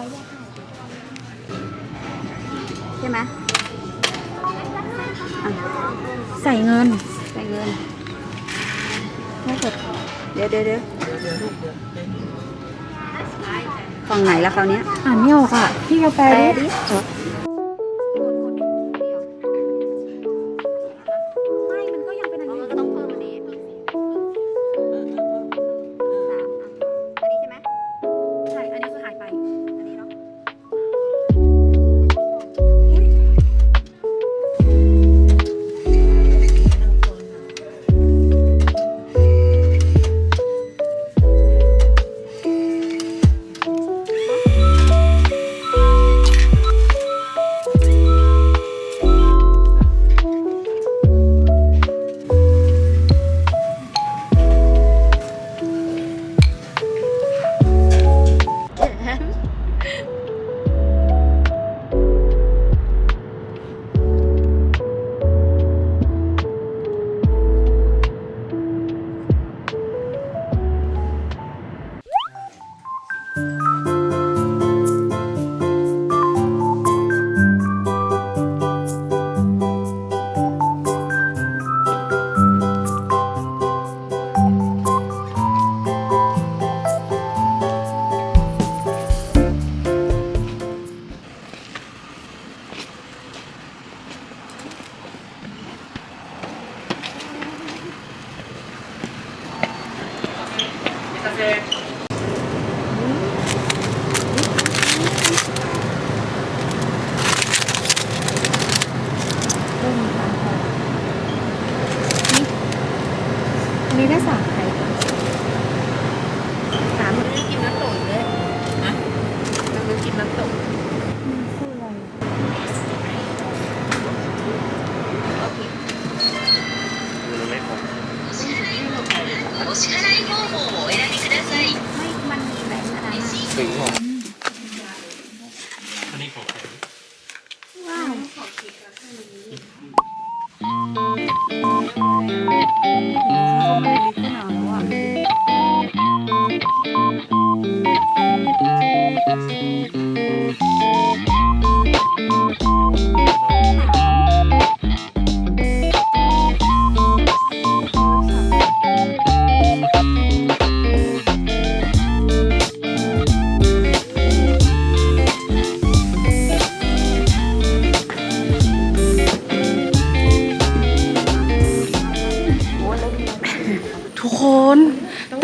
เขาแยกให้ใช่ไหมอะใส่เงิน ใส่เงินไม่กดเดี๋ยวเดี๋ยวเดี๋ยวฝั่งไหนละคราวเนี้ยอ่านไม่ออกอะพี่กาแฟแปลดิ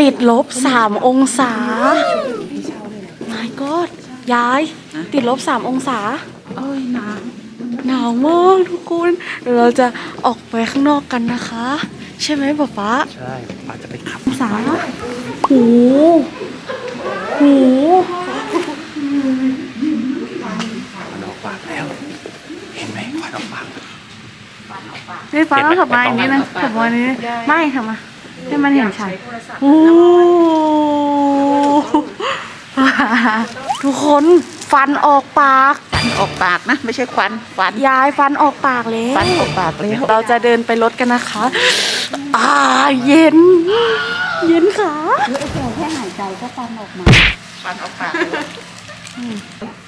ติดลบสามองศา my god ยาย ติดลบสามองศา เอ้ยน้หนาวมากทุกคนเดี๋ยวเราจะออกไปข้างนอกกันนะคะ ใช่ไหมป๊าป๊าใช่ป้าจะไปขับองศาหูหูควันออกปากแล้ว เห็นไหมควันออกปาก นี่ฟ้าต้องขับมาอย่างนี้นะขับมาอย่างนี้ ไม่ทำมา ให้มันเห็นชัดโอ้ทุกคนฟันออกปากฟันออกปากนะ ไม่ใช่ควันฟันยายฟันออกปากเลยฟันออกปากเลยเราจะเดินไปรถกันนะคะ อ่าเย็น เย็นขาำแค่แค่หายใจก็ฟันออกมาฟันออกปากเลย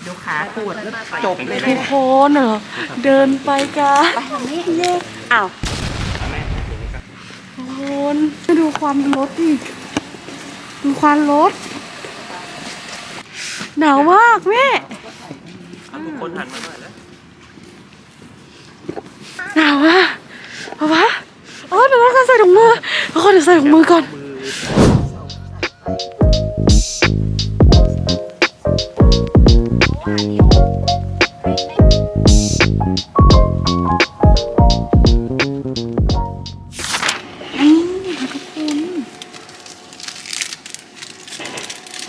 เดี๋ยวขาปวดแล้วจบเลยทุนะกคนเหรอเดินไปกันเย้อ้าวทุก คนดูควันรถดิดูควันรถหนาวมากแม่ทุกคนหันมาหน่อยแล้วหนาวมากป๊าป๊าอ๋อเดี๋ยวเราใส่ถุงมือทุกคนเดี๋ยวใส่ถุงมือก่อน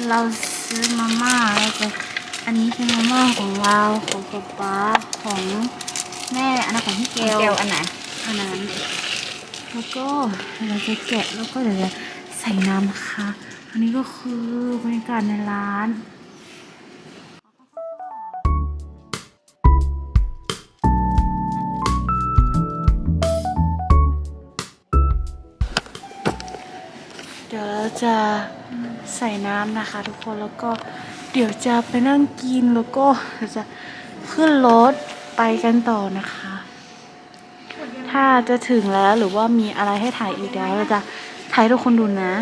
เราซื้อมาม่าแล้วก็อันนี้เป็นมาม่าของเราของป๊าป๊าของแม่อันนั้นของพี่เกลเกลอันไหนอันนั้นแล้วก็เราจะแกะแล้วก็เดี๋ยวจะใส่น้ำนะคะ อันนี้ก็คือบรรยากาศในร้านเดี๋ยวเราจะ ใส่น้ำนะคะ ทุกคนแล้วก็เดี๋ยวจะไปนั่งกินแล้วก็จะขึ้นรถไปกันต่อนะคะ ถ้าจะถึงแล้วหรือว่ามีอะไรให้ถ่ายอีกแล้วเราจะถ่ายทุกคนดูนะ